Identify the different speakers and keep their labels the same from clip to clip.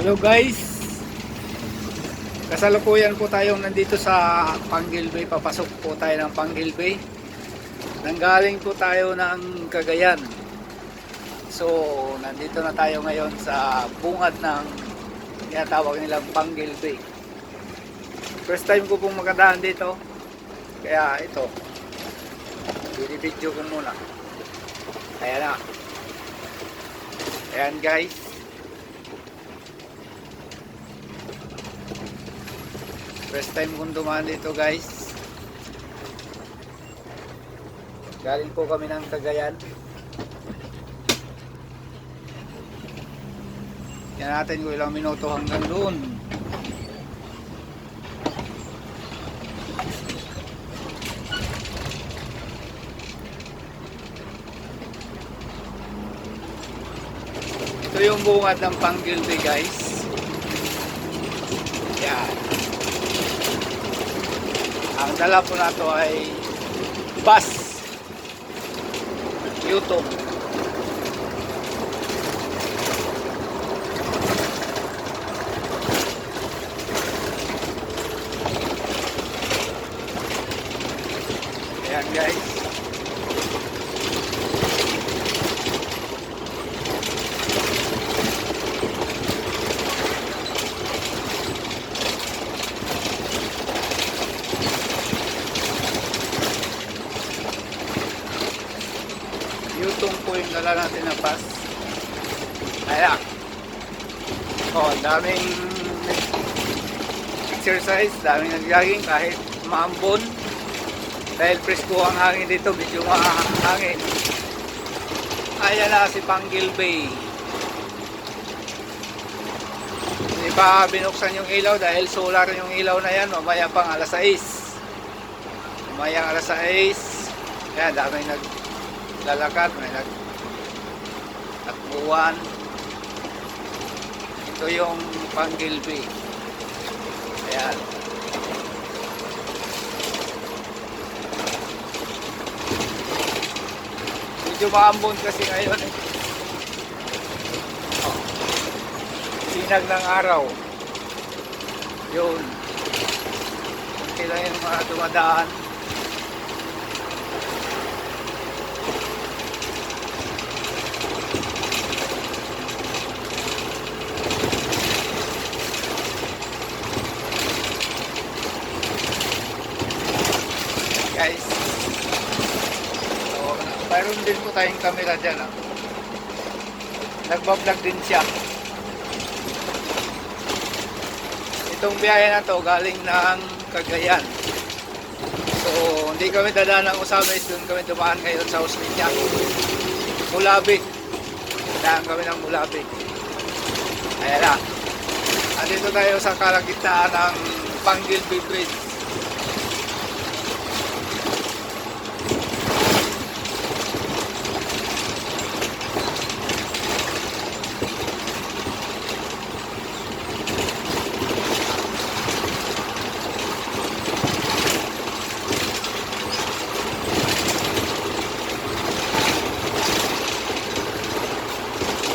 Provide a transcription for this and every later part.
Speaker 1: Hello guys. Kasalukuyan po tayong nandito sa Panggil Bay. Papasok po tayo ng Panggil Bay. Nanggaling po tayo ng Cagayan. So, nandito na tayo ngayon sa bungad ng tinatawag nilang Panggil Bay. First time ko pong makadaan dito. Kaya ito. Binibidyo ko muna. Ayan na. Ayan guys. First time kong dumaan dito guys. Galing po kami ng Cagayan. Yan natin kung ilang minuto hanggang doon. Ito yung bungad ng Panggilby guys. Yan. Ang dala po na to ay bus. YouTube. Ayan guys. YouTube po yung dala natin na bus. Ayan. Oh, ang daming exercise, daming nag-jogging kahit maambon. Dahil presko ang hangin dito, medyo mahangin. Ayan na si Panggil Bay. Hindi pa binuksan yung ilaw dahil solar yung ilaw na yan. Mamaya pang alas 6. Mamaya alas 6. Ayan, daming nag lalakad, may nag takbuhan. Ito yung Panggilby. Ayan. Medyo maambon kasi ngayon eh. Oh. Sinag ng araw. Yun. Kailan yung mga dumadaan. guys. So, mayroon din po tayong camera dyan. Ah. Nagbablog din siya. Itong biyahe na to galing ng Cagayan. So, hindi kami dadaan ng Usamis. Doon kami dumaan ngayon sa Osmeña. Mulabi. Dadaan kami ng Mulabi. Ayan na. Andito tayo sa kalagitnaan ng Panggilby Bridge.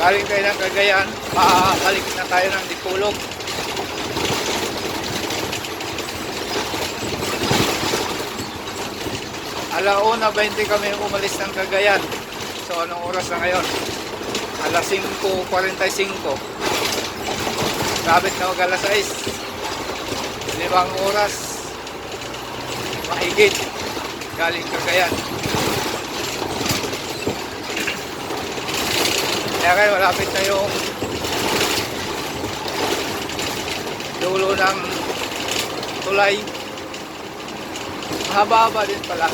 Speaker 1: Galing tayo ng Cagayan, paabalik na tayo ng Dipulog. Alauna 20 kami umalis ng Cagayan. So anong oras na ngayon? Alas 5.45. Sabit na mag alas 6. Limang oras. Mahigit. Galing Cagayan. Kaya kayo, malapit na yung dulo ng tulay. Mahaba-haba din pala.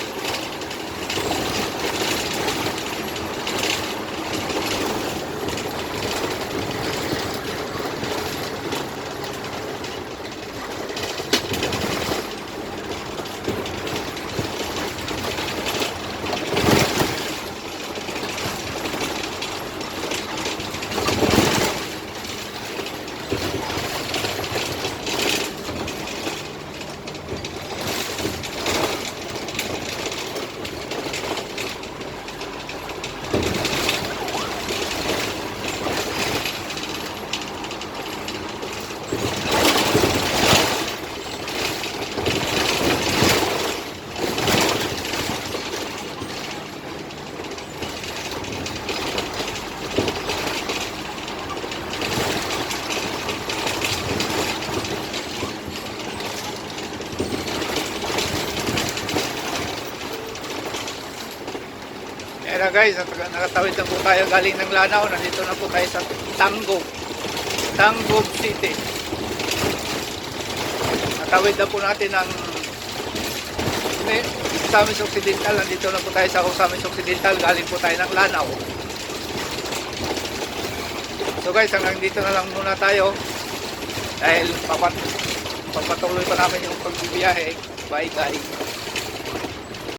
Speaker 1: Guys, at nakatawid na po tayo galing ng Lanao. Nandito na po tayo sa Tango. Tango City. Natawid na po natin ang Osamis Occidental. Nandito na po tayo sa Osamis Occidental. Galing po tayo ng Lanao. So guys, hanggang dito na lang muna tayo. Dahil papat papatuloy pa namin yung pagbibiyahe. Bye guys.